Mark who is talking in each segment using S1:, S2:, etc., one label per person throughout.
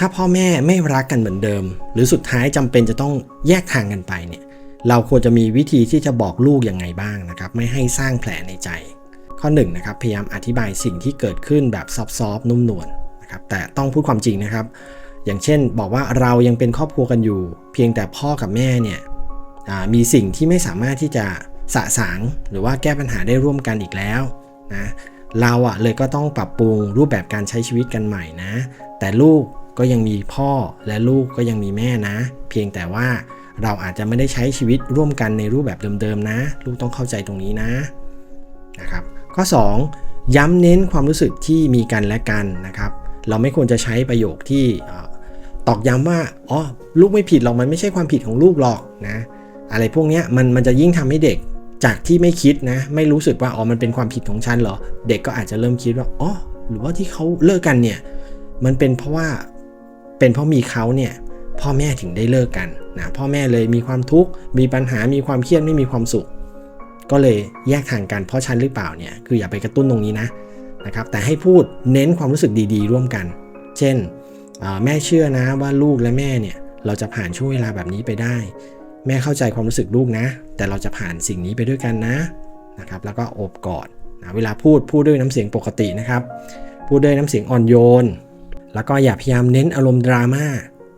S1: ถ้าพ่อแม่ไม่รักกันเหมือนเดิม หรือสุดท้ายจำเป็นจะต้องแยกทางกันไปเนี่ยเราควรจะมีวิธีที่จะบอกลูกยังไงบ้างนะครับไม่ให้สร้างแผลในใจ ข้อ1นงนะครับพยายามอธิบายสิ่งที่เกิดขึ้นแบบซอฟๆนุ่มนวลนะครับแต่ต้องพูดความจริงนะครับ อย่างเช่นบอกว่าเรายังเป็นครอบครัวกันอยู่ เพียงแต่พ่อกับแม่เนี่ยมีสิ่งที่ไม่สามารถที่จะสะสางหรือว่าแก้ปัญหาได้ร่วมกันอีกแล้วนะเราอะเลยก็ต้องปรับปรุงรูปแบบการใช้ชีวิตกันใหม่นะ แต่ลูก ก็ยังมีพ่อและลูกก็ยังมีแม่นะ เพียงแต่ว่าเราอาจจะไม่ได้ใช้ชีวิตร่วมกันในรูปแบบเดิมๆนะ ลูกต้องเข้าใจตรงนี้นะนะครับข้อ 2 ย้ำเน้นความรู้สึกที่มีกันและกันนะครับ เราไม่ควรจะใช้ประโยคที่ตอกย้ำว่าอ๋อลูกไม่ผิดหรอกมันไม่ใช่ความผิดของลูกหรอกนะอะไรพวกนี้มันมันจะยิ่งทำให้เด็กจากที่ไม่คิดนะไม่รู้สึกว่าอ๋อมันเป็นความผิดของฉันเหรอ เด็กก็อาจจะเริ่มคิดว่าอ๋อหรือว่าที่เขาเลิกกันเนี่ยมันเป็นเพราะว่า เป็นเพราะมีเขาเนี่ยพ่อแม่ถึงได้เลิกกันนะพ่อแม่เลยมีความทุกข์มีปัญหามีความเครียดไม่มีความสุข ก็เลยแยกทางกันเพราะฉันหรือเปล่าเนี่ยคืออย่าไปกระตุ้นตรงนี้นะนะครับแต่ให้พูดเน้นความรู้สึกดีๆ ร่วมกัน เช่นแม่เชื่อนะว่าลูกและแม่เนี่ยเราจะผ่านช่วงเวลาแบบนี้ไปได้ แม่เข้าใจความรู้สึกลูกนะ แต่เราจะผ่านสิ่งนี้ไปด้วยกันนะนะครับแล้วก็โอบกอดนะเวลาพูดพูดด้วยน้ำเสียงปกตินะครับ พูดด้วยน้ำเสียงอ่อนโยน แล้วก็อย่าพยายามเน้นอารมณ์ดราม่า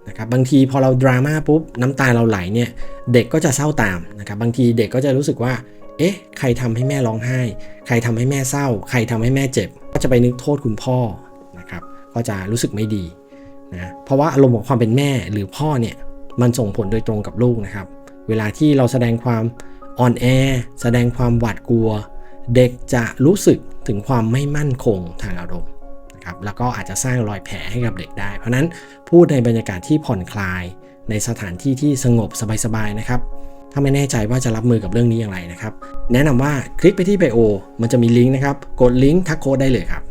S1: นะครับบางทีพอเราดราม่าปุ๊บน้ำตาเราไหลเนี่ยเด็กก็จะเศร้าตามนะครับบางทีเด็กก็จะรู้สึกว่า เอ๊ะ ใครทำให้แม่ร้องไห้ ใครทำให้แม่เศร้า ใครทำให้แม่เจ็บ ก็จะไปนึกโทษคุณพ่อนะครับก็จะรู้สึกไม่ดีนะเพราะว่าอารมณ์ของความเป็นแม่หรือพ่อเนี่ยมันส่งผลโดยตรงกับลูกนะครับ เวลาที่เราแสดงความอ่อนแอแสดงความหวาดกลัว เด็กจะรู้สึกถึงความไม่มั่นคงทางอารมณ์ นะครับแล้วก็อาจจะสร้างรอยแผลให้กับเด็กได้ เพราะฉะนั้นพูดในบรรยากาศที่ผ่อนคลาย ในสถานที่ที่สงบสบายๆนะครับถ้าไม่แน่ใจว่าจะรับมือกับเรื่องนี้อย่างไรนะครับ แนะนำว่าคลิกไปที่ไบโอ มันจะมีลิงก์นะครับ กดลิงก์ทักโค้ดได้เลยครับ